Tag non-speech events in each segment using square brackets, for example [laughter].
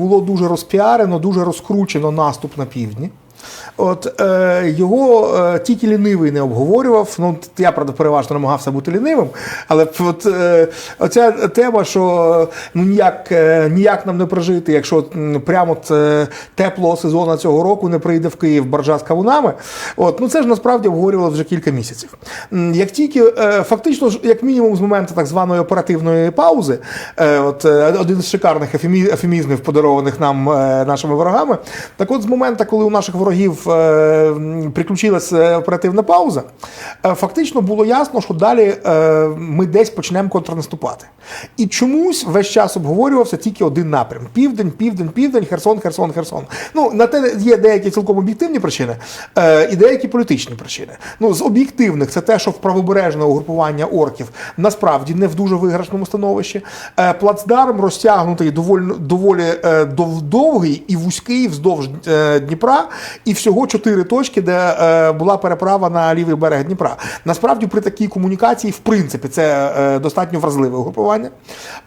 було дуже розпіарено, дуже розкручено наступ на півдні. От е, його е, тільки лінивий не обговорював. Ну я правда переважно намагався бути лінивим, але от е, оця тема, що ну ніяк е, ніяк нам не прожити, якщо прямо е, теплого сезону цього року не прийде в Київ баржа з кавунами. От ну це ж насправді обговорювалося вже кілька місяців. Як тільки е, фактично, як мінімум, з моменту так званої оперативної паузи, е, от е, один з шикарних ефемі- ефемізмів, подарованих нам е, нашими ворогами, так от з моменту, коли у наших ворогів е, м, приключилася оперативна пауза, е, фактично було ясно, що далі е, ми десь почнемо контрнаступати. І чомусь весь час обговорювався тільки один напрям: південь, південь, південь, Херсон, Херсон, Херсон. Ну на те є деякі цілком об'єктивні причини е, і деякі політичні причини. Ну з об'єктивних це те, що в правобережне угрупування орків насправді не в дуже виграшному становищі. Е, плацдарм розтягнутий доволі доволі е, довгий і вузький вздовж е, Дніпра, і всього чотири точки, де е, була переправа на лівий берег Дніпра. Насправді, при такій комунікації, в принципі, це е, достатньо вразливе угрупування.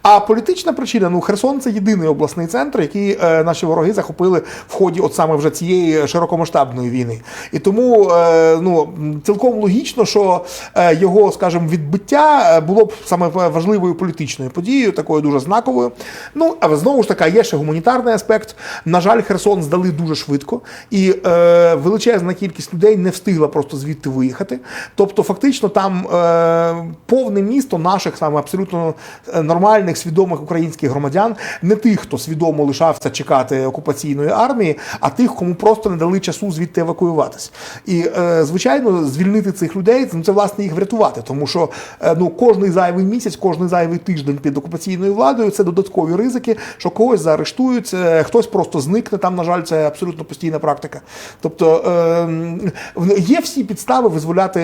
А політична причина, ну Херсон це єдиний обласний центр, який е, наші вороги захопили в ході от саме вже цієї широкомасштабної війни. І тому е, ну, цілком логічно, що е, його, скажімо, відбиття е, було б саме важливою політичною подією, такою дуже знаковою. Ну, а знову ж таки, є ще гуманітарний аспект. На жаль, Херсон здали дуже швидко, і е, величезна кількість людей не встигла просто звідти виїхати. Тобто, фактично, там е, повне місто наших саме абсолютно е, нормальних, свідомих українських громадян, не тих, хто свідомо лишався чекати окупаційної армії, а тих, кому просто не дали часу звідти евакуюватись. І е, звичайно, звільнити цих людей ну, це власне їх врятувати, тому що е, ну кожний зайвий місяць, кожний зайвий тиждень під окупаційною владою це додаткові ризики, що когось заарештують, е, хтось просто зникне. Там, на жаль, це абсолютно постійна практика. Тобто е, є всі підстави визволяти.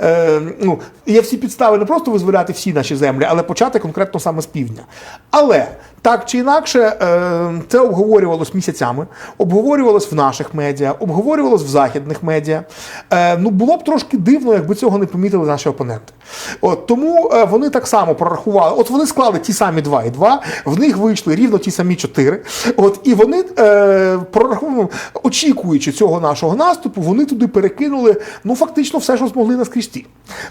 Е, ну, є всі підстави не просто визволяти всі наші землі, але почати конкретно саме з півдня. Але так чи інакше, е, це обговорювалось місяцями, обговорювалось в наших медіа, обговорювалось в західних медіа. Е, ну було б трошки дивно, якби цього не помітили наші опоненти. От тому е, вони так само прорахували. От вони склали ті самі 2 і 2, в них вийшли рівно ті самі 4. От і вони прорахували, очікуючи цього нашого наступу, вони туди перекинули ну фактично все, що змогли наскрізти.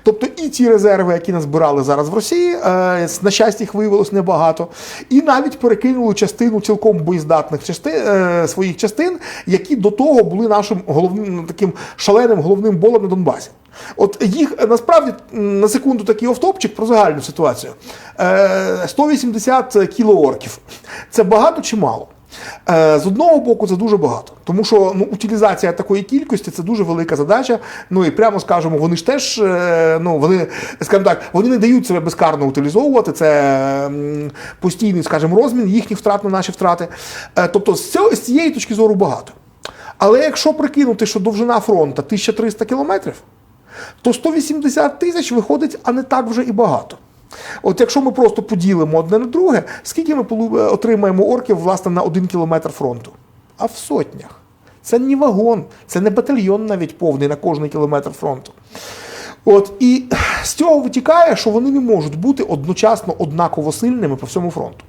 Тобто і ті резерви, які назбирали зараз в Росії, на щастя, їх виявилось небагато, і навіть перекинули частину цілком боєздатних частин, е, своїх частин, які до того були нашим головним ну, таким шаленим головним болем на Донбасі. От їх е, насправді на секунду такий офтопчик про загальну ситуацію. Е, 180 кілоорків. Це багато чи мало? Е, З одного боку, це дуже багато, тому що ну, утилізація такої кількості це дуже велика задача. Ну і прямо скажемо, вони ж теж е, ну вони, скажімо так, вони не дають себе безкарно утилізовувати. Це постійний, скажімо, розмін їхніх втрат на наші втрати. Е, Тобто, з цієї точки зору багато. Але якщо прикинути, що довжина фронту 1300 кілометрів, то 180 тисяч виходить, а не так вже і багато. От якщо ми просто поділимо одне на друге, скільки ми отримаємо орків власне на один кілометр фронту? А в сотнях. Це не вагон, це не батальйон навіть повний на кожний кілометр фронту. От і з цього витікає, що вони не можуть бути одночасно однаково сильними по всьому фронту.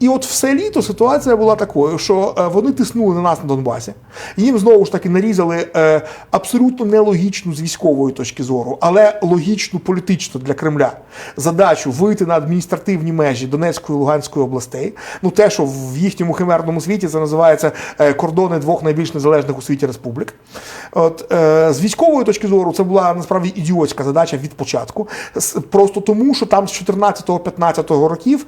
І от все літо ситуація була такою, що е, вони тиснули на нас на Донбасі. Їм знову ж таки нарізали е, абсолютно нелогічну з військової точки зору, але логічну політично для Кремля задачу вийти на адміністративні межі Донецької і Луганської областей. Ну те, що в їхньому химерному світі це називається е, кордони двох найбільш незалежних у світі республік. От з військової точки зору це була насправді ідіотська задача від початку. Просто тому, що там з 14-15 років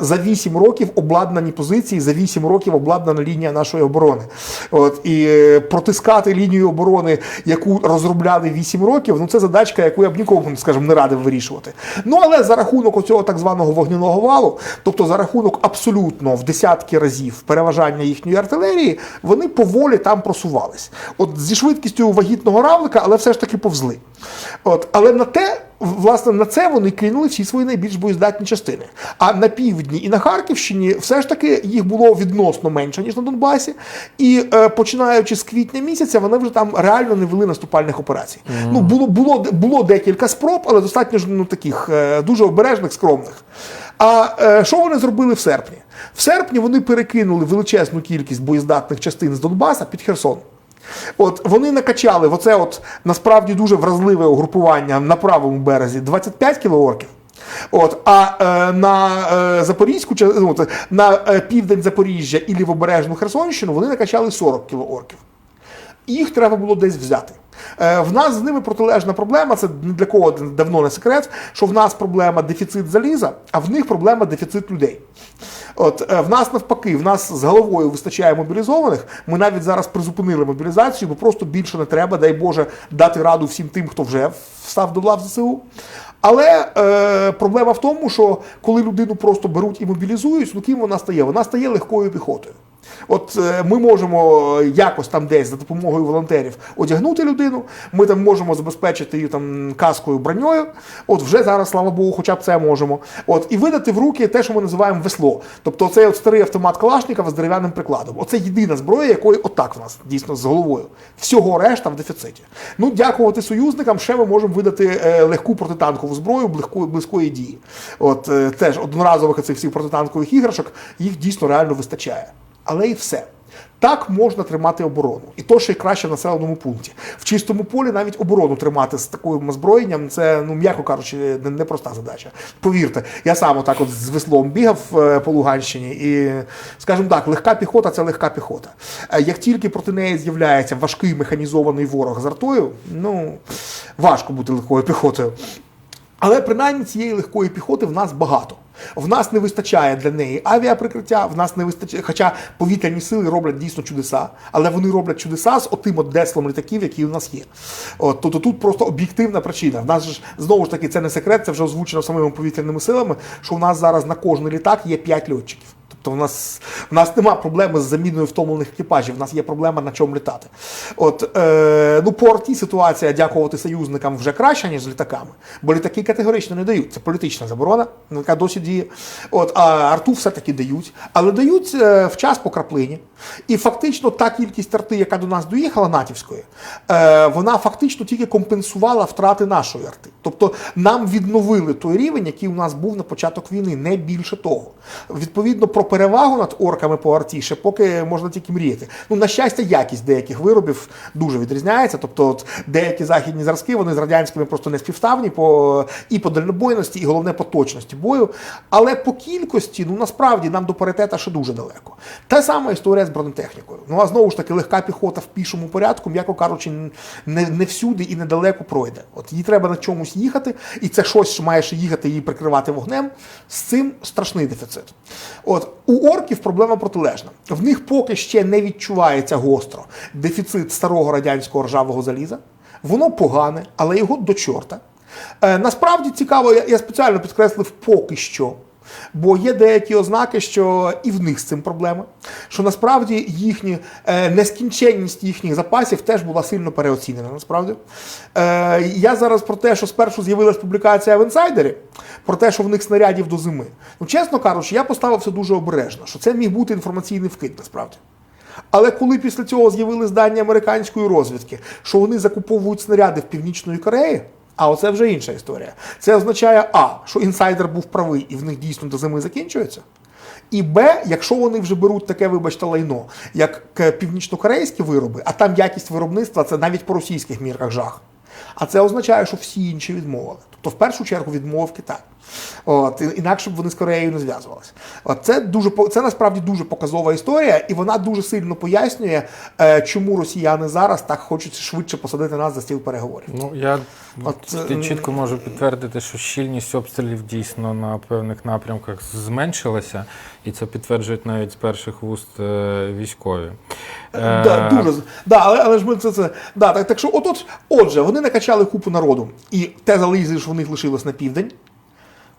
за 8 років обладнані позиції, за 8 років обладнана лінія нашої оборони. От і е, протискати лінію оборони, яку розробляли 8 років, ну це задачка, яку я б нікому, скажімо, не радив вирішувати. Ну але за рахунок оцього так званого вогняного валу, тобто за рахунок абсолютно в десятки разів переважання їхньої артилерії, вони поволі там просувались. От зі швидкістю вагітного равлика, але все ж таки повзли. От, але на те. Власне, на це вони кинули всі свої найбільш боєздатні частини. А на півдні і на Харківщині все ж таки їх було відносно менше, ніж на Донбасі. І е, починаючи з квітня місяця, вони вже там реально не вели наступальних операцій. Ну, було, було, було декілька спроб, але достатньо ж ну, таких е, дуже обережних, скромних. А е, що вони зробили в серпні? В серпні вони перекинули величезну кількість боєздатних частин з Донбаса під Херсон. От вони накачали оце от насправді дуже вразливе угрупування на правому березі 25 кілоорків. От, а е, на е, Запорізьку ну, на е, південь Запоріжжя і лівобережну Херсонщину вони накачали 40 кілоорків. Їх треба було десь взяти. Е, В нас з ними протилежна проблема. Це для кого давно не секрет, що в нас проблема дефіцит заліза, а в них проблема дефіцит людей. От е, в нас навпаки, в нас з головою вистачає мобілізованих. Ми навіть зараз призупинили мобілізацію, бо просто більше не треба, дай Боже, дати раду всім тим, хто вже встав до лав ЗСУ. Але е, проблема в тому, що коли людину просто беруть і мобілізують, ну ким вона стає? Вона стає легкою піхотою. От е, ми можемо якось там десь за допомогою волонтерів одягнути людину. Ми там можемо забезпечити її там каскою броньою. От вже зараз, слава Богу, хоча б це можемо. От і видати в руки те, що ми називаємо весло. Тобто цей от старий автомат Калашникова з дерев'яним прикладом. Оце єдина зброя, якої отак в нас дійсно з головою. Всього решта в дефіциті. Ну, дякувати союзникам, ще ми можемо видати е, легку протитанкову зброю близької, дії. От е, теж одноразових цих всіх протитанкових іграшок їх дійсно реально вистачає. Але і все. Так можна тримати оборону. І то ще й краще в населеному пункті. В чистому полі навіть оборону тримати з таким озброєнням це, ну м'яко кажучи, не- непроста задача. Повірте, я сам отак от з веслом бігав е, по Луганщині, і, скажімо так, легка піхота це легка піхота. Е, Як тільки проти неї з'являється важкий механізований ворог з артою, ну важко бути легкою піхотою. Але принаймні цієї легкої піхоти в нас багато. В нас не вистачає для неї авіаприкриття, в нас не вистачає, хоча повітряні сили роблять дійсно чудеса, але вони роблять чудеса з отим от деслом літаків, які у нас є. От, тобто тут просто об'єктивна причина. В нас ж знову ж таки це не секрет, це вже озвучено самими повітряними силами, що у нас зараз на кожний літак є 5 льотчиків. Тобто в нас, в нас нема проблеми з заміною втомлених екіпажів, в нас є проблема на чому літати. От, е, ну, по арті ситуація, дякувати союзникам, вже краща, ніж з літаками, бо літаки категорично не дають. Це політична заборона, яка досі діє. От, а арту все-таки дають, але дають е, в час по краплині. І фактично та кількість арти, яка до нас доїхала, натівської, е, вона фактично тільки компенсувала втрати нашої арти. Тобто нам відновили той рівень, який у нас був на початок війни, не більше того. Відповідно, про перевагу над орками по арті ще поки можна тільки мріяти. Ну, на щастя, якість деяких виробів дуже відрізняється. Тобто, от, деякі західні зразки вони з радянськими просто не співставні по і по дальнобойності, і головне по точності бою. Але по кількості, ну насправді нам до паритета ще дуже далеко. Та сама історія з бронетехнікою. Ну а знову ж таки, легка піхота в пішому порядку, м'яко кажучи, не, не всюди і недалеко пройде. От їй треба на чомусь їхати, і це щось, що маєш їхати її прикривати вогнем. З цим страшний дефіцит. От у орків проблема протилежна. В них поки ще не відчувається гостро дефіцит старого радянського ржавого заліза. Воно погане, але його до чорта. Е, насправді цікаво, я, я спеціально підкреслив поки що. Бо є деякі ознаки, що і в них з цим проблема. Що насправді їхні е, нескінченність їхніх запасів теж була сильно переоцінена. Насправді е, я зараз про те, що спершу з'явилась публікація в інсайдері, про те, що в них снарядів до зими. Ну, чесно кажучи, я поставився дуже обережно, що це міг бути інформаційний вкид насправді. Але коли після цього з'явились дані американської розвідки, що вони закуповують снаряди в Північної Кореї, а оце вже інша історія. Це означає, а, що інсайдер був правий і в них дійсно до зими закінчується. І Б, якщо вони вже беруть таке, вибачте, лайно, як е, північнокорейські вироби, а там якість виробництва це навіть по російських мірках жах. А це означає, що всі інші відмовили. Тобто, в першу чергу, відмовив Китай. От, інакше б вони з Кореєю не зв'язувалися. От, це, дуже, це насправді дуже показова історія, і вона дуже сильно пояснює, е, чому росіяни зараз так хочуть швидше посадити нас за стіл переговорів. Ну я От, ти чітко можу підтвердити, що щільність обстрілів дійсно на певних напрямках зменшилася, і це підтверджують навіть з перших вуст е, військові. Е, Да, дуже да, але, але ж ми це, це да, так, так що, от, от, отже, вони накачали купу народу, і те залізли, що в них лишилось на південь.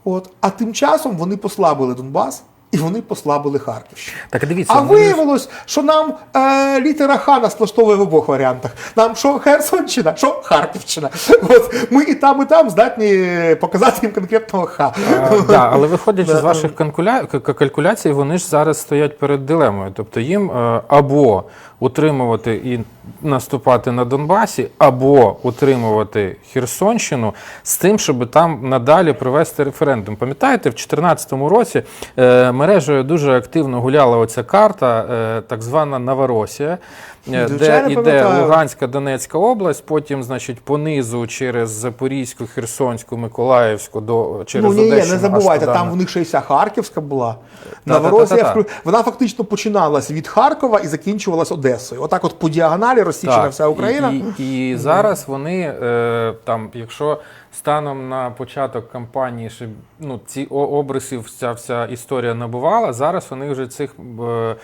От, а тим часом вони послабили Донбас. І вони послабили Харківщину. Так дивіться, А виявилось, що нам е, літера Х нас влаштовує в обох варіантах. Нам що Херсонщина, що Харківщина. От ми і там, і там здатні показати їм конкретного Х. А, да, але [laughs] виходячи з ваших калькуляцій, вони ж зараз стоять перед дилемою. Тобто їм е, або утримувати і наступати на Донбасі, або утримувати Херсонщину з тим, щоб там надалі провести референдум. Пам'ятаєте, в 2014 році е, мережею дуже активно гуляла оця карта, е, так звана Новоросія, де йде. Луганська, Донецька область, потім, значить, понизу через Запорізьку, Херсонську, Миколаївську до через Ну ні, Одещину, не забувайте, аж туди. там в них ще й вся Харківська була. Та-та-та-та-та. Новоросія, вклю- вона фактично починалась від Харкова і закінчувалась Одесою. Отак, от по діагоналі розсічена Так, вся Україна. І, і, і зараз вони е, там, якщо станом на початок кампанії ще ну, ці о- обрисів ця вся історія набувала, зараз вони вже цих. Е, е,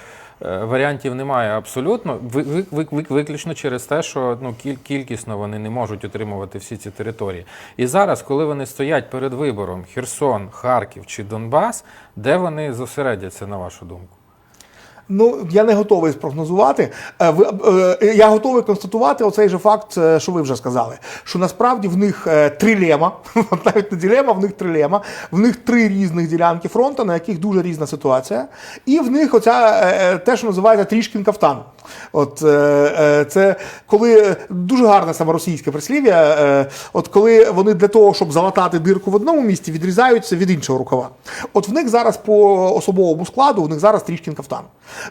Варіантів немає абсолютно, ви, ви, ви, ви- виключно через те, що ну, кіль, кількісно вони не можуть отримувати всі ці території. І зараз, коли вони стоять перед вибором Херсон, Харків чи Донбас, де вони зосередяться, на вашу думку? Ну, я не готовий спрогнозувати. Е, е, Я готовий констатувати оцей же факт, е, що ви вже сказали. Що насправді в них трилема, [laughs] навіть не дилема, в них трилема, в них три різних ділянки фронту, на яких дуже різна ситуація. І в них оця те, що називається трішкін кафтан. От це коли дуже гарне саме російське прислів'я. От коли вони для того, щоб залатати дирку в одному місці, відрізаються від іншого рукава. От в них зараз по особовому складу, в них зараз трішкін кафтан.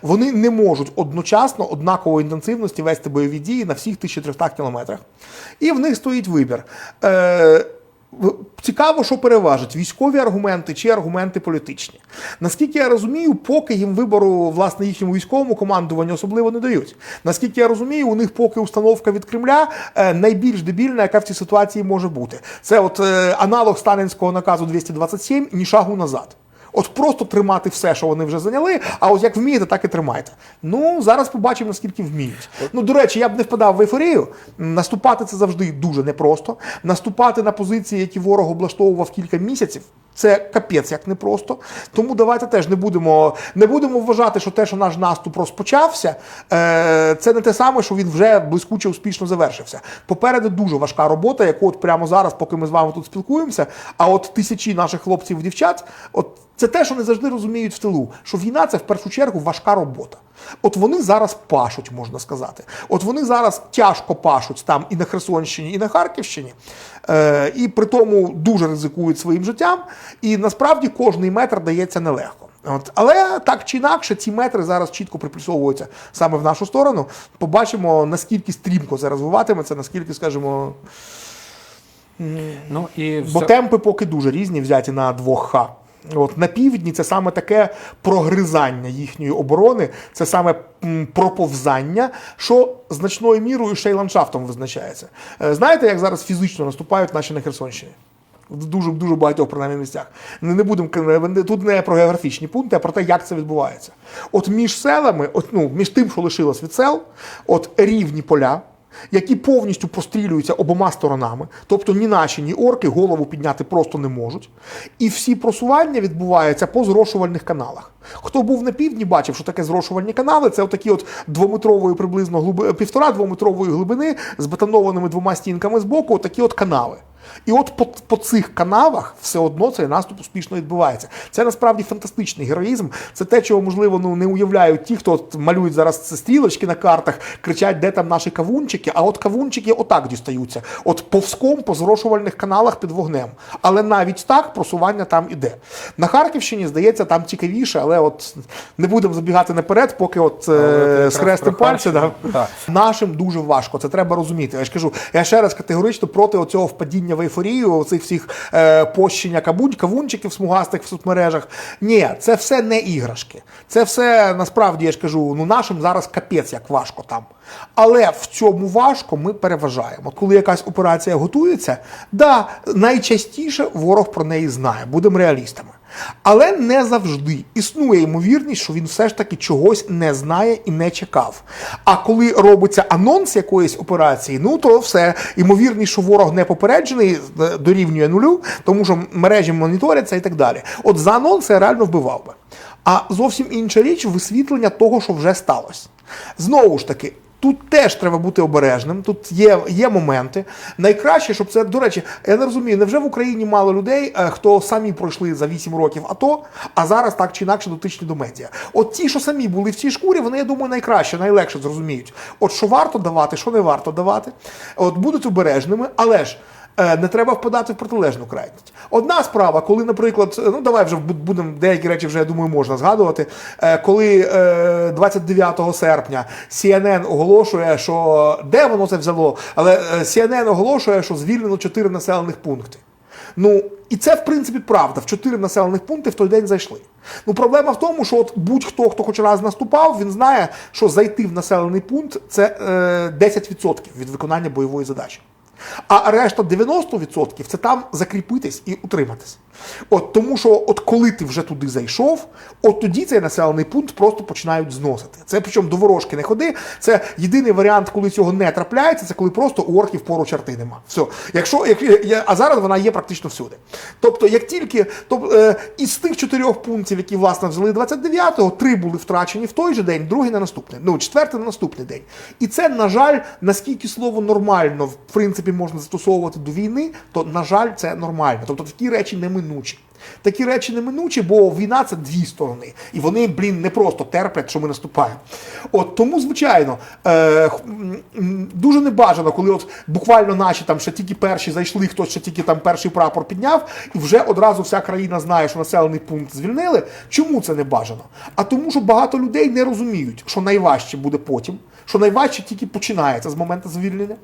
Вони не можуть одночасно однакової інтенсивності вести бойові дії на всіх 1300 кілометрах. І в них стоїть вибір. Е, Цікаво, що переважить військові аргументи чи аргументи політичні. Наскільки я розумію, поки їм вибору власне їхньому військовому командуванню особливо не дають. Наскільки я розумію, у них поки установка від Кремля е, найбільш дебільна, яка в цій ситуації може бути. Це от е, аналог сталінського наказу 227 ні шагу назад. От просто тримати все, що вони вже зайняли, а от як вмієте, так і тримайте. Ну, зараз побачимо, наскільки вміють. Ну, до речі, я б не впадав в ейфорію. Наступати це завжди дуже непросто. Наступати на позиції, які ворог облаштовував кілька місяців. Це капець як непросто. Тому давайте теж не будемо, не будемо вважати, що те, що наш наступ розпочався, е, це не те саме, що він вже блискуче успішно завершився. Попереду дуже важка робота, яку от прямо зараз, поки ми з вами тут спілкуємося, а от тисячі наших хлопців і дівчат, от це те, що не завжди розуміють в тилу, що війна це в першу чергу важка робота. От вони зараз пашуть, можна сказати. От вони зараз тяжко пашуть там і на Херсонщині, і на Харківщині, е, і при тому дуже ризикують своїм життям. І насправді кожний метр дається нелегко. От. Але так чи інакше, ці метри зараз чітко приплюсовуються саме в нашу сторону. Побачимо, наскільки стрімко це розвиватиметься, наскільки, скажімо, Ну, і Бо все- темпи поки дуже різні, взяті на 2Х. От на півдні це саме таке прогризання їхньої оборони, це саме проповзання, що значною мірою ще й ландшафтом визначається. Е, Знаєте, як зараз фізично наступають наші на Херсонщині? В дуже дуже багатьох принаймні місцях. Не, не будемо тут не про географічні пункти, а про те, як це відбувається. От між селами, от, ну, між тим, що лишилось від сел, от рівні поля, які повністю прострілюються обома сторонами, тобто ні наші, ні орки голову підняти просто не можуть. І всі просування відбуваються по зрошувальних каналах. Хто був на півдні, бачив, що таке зрошувальні канали, це отакі от двометрової приблизно глиби, півтора двометрової глибини з бетонованими двома стінками з боку, отакі от канави. І от по, по цих канавах все одно цей наступ успішно відбувається. Це насправді фантастичний героїзм. Це те, чого можливо ну не уявляють ті, хто от малюють зараз стрілочки на картах, кричать, де там наші кавунчики. А от кавунчики отак дістаються. От повзком по зрошувальних каналах під вогнем. Але навіть так просування там іде. На Харківщині здається, там цікавіше, але от не будемо забігати наперед, поки от е, якраз з хрестим про пальцем. Да. Нашим дуже важко, це треба розуміти. Я ж кажу, я ще раз категорично проти оцього впадіння в ейфорію, цих всіх е, пощення кабунь, кавунчиків смугастих в соцмережах. Ні, це все не іграшки. Це все насправді я ж кажу, ну нашим зараз капець як важко там. Але в цьому важко ми переважаємо. Коли якась операція готується, да, найчастіше ворог про неї знає, будемо реалістами. Але не завжди існує ймовірність, що він все ж таки чогось не знає і не чекав. А коли робиться анонс якоїсь операції, ну то все ймовірність, що ворог не попереджений, е, дорівнює нулю, тому що мережі моніторяться і так далі. От за анонс я реально вбивав би. А зовсім інша річ висвітлення того, що вже сталося. Знову ж таки. Тут теж треба бути обережним. Тут є, є моменти. Найкраще, щоб це, до речі, я не розумію, невже в Україні мало людей, е, хто самі пройшли за 8 років АТО, а зараз так чи інакше дотичні до медіа. От ті, що самі були в цій шкурі, вони, я думаю, найкраще, найлегше зрозуміють. От що варто давати, що не варто давати. От будуть обережними, але ж. Е, Не треба впадати в протилежну крайність. Одна справа, коли, наприклад, ну давай вже бу- будемо деякі речі вже я думаю можна згадувати. е, Коли е, 29 серпня CNN оголошує, що де воно це взяло, але е, CNN оголошує, що звільнено 4 населених пункти. Ну і це в принципі правда. В чотири населених пункти в той день зайшли. Ну проблема в тому, що от будь-хто, хто хоч раз наступав, він знає, що зайти в населений пункт це е, 10% від виконання бойової задачі. А решта 90% це там закріпитись і утриматись. От тому, що от коли ти вже туди зайшов, от тоді цей населений пункт просто починають зносити. Це причому до ворожки не ходи. Це єдиний варіант, коли цього не трапляється, це коли просто у орків поруч чарти нема. Все. Якщо, як, а зараз вона є практично всюди. Тобто, як тільки тобто, е, із тих чотирьох пунктів, які власне взяли 29-го, три були втрачені в той же день, другий на наступний. Ну, четвертий на наступний день. І це, на жаль, наскільки слово нормально, в принципі, можна застосовувати до війни, то, на жаль, це нормально. Тобто такі речі неминучі. Такі речі неминучі, бо війна це дві сторони. І вони, блін, не просто терплять, що ми наступаємо. От тому, звичайно, е, дуже небажано, коли от буквально наші там ще тільки перші зайшли, хтось ще тільки там перший прапор підняв, і вже одразу вся країна знає, що населений пункт звільнили. Чому це не бажано? А тому, що багато людей не розуміють, що найважче буде потім, що найважче тільки починається з моменту звільнення.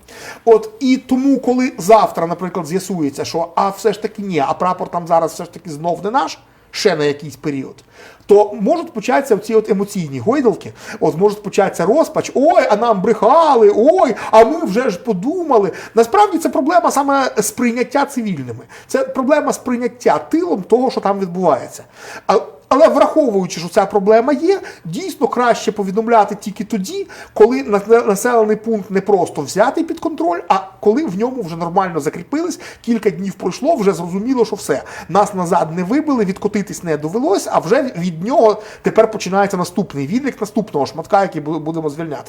От і тому, коли завтра, наприклад, з'ясується, що а все ж таки ні, а прапор там зараз все ж таки знов не наш. Ще на якийсь період, то можуть початися ці от емоційні гойдалки, от можуть початися розпач. Ой, а нам брехали, ой, а ми вже ж подумали. Насправді це проблема саме сприйняття цивільними. Це проблема сприйняття тилом того, що там відбувається. А але враховуючи, що ця проблема є, дійсно краще повідомляти тільки тоді, коли на- на- населений пункт не просто взятий під контроль, а коли в ньому вже нормально закріпились, кілька днів пройшло, вже зрозуміло, що все. Нас назад не вибили, відкотитись не довелось, а вже від нього тепер починається наступний відлік наступного шматка, який будемо звільняти.